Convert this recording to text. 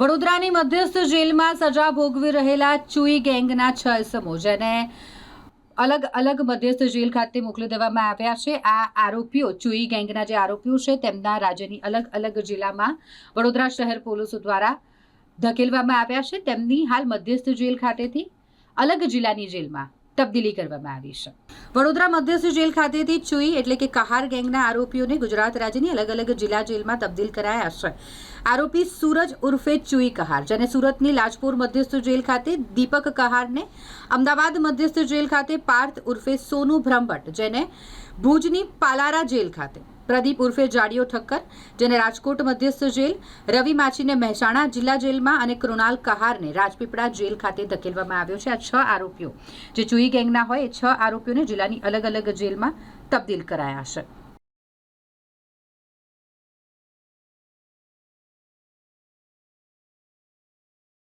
વડોદરાની મધ્યસ્થ જેલમાં સજા ભોગવી રહેલા ચુઈ ગેંગના છ સમૂહ, જેને અલગ અલગ મધ્યસ્થ જેલ ખાતે મોકલી દેવામાં આવ્યા છે. આ આરોપીઓ, ચુઈ ગેંગના જે આરોપીઓ છે, તેમના રાજ્યની અલગ અલગ જિલ્લામાં વડોદરા શહેર પોલીસો દ્વારા ધકેલવામાં આવ્યા છે. તેમની હાલ મધ્યસ્થ જેલ ખાતેથી અલગ જિલ્લાની જેલમાં તબદીલી કરવામાં આવી છે. વડોદરા મધ્યસ્થ જેલ ખાતેથી ચુઈ એટલે કે કહાર ગેંગના આરોપીઓને ગુજરાત રાજ્યની અલગ અલગ જિલ્લા જેલમાં તબદીલ કરાયા છે. આરોપી સૂરજ ઉર્ફે ચુઈ કહાર, જેને સુરતની લાજપુર મધ્યસ્થ જેલ ખાતે દીપક કહારને અમદાવાદ મધ્યસ્થ જેલ ખાતે પાર્થ ઉર્ફે સોનુ બ્રહ્મભટ્ટ, જેને ભુજની પાલારા જેલ ખાતે પ્રદીપ ઉર્ફે જાડિયો ઠક્કર, જેને રાજકોટ મધ્યસ્થ જેલ, રવિ માછીને મહેસાણા જિલ્લા જેલમાં અને કૃણાલ કહારને રાજપીપળા જેલ ખાતે ધકેલવામાં આવ્યો છે. આ છ આરોપીઓ, જે ચુઈ ગેંગના હોય, એ છ આરોપીઓને જિલ્લાની અલગ અલગ જેલમાં તબદીલ કરાયા છે.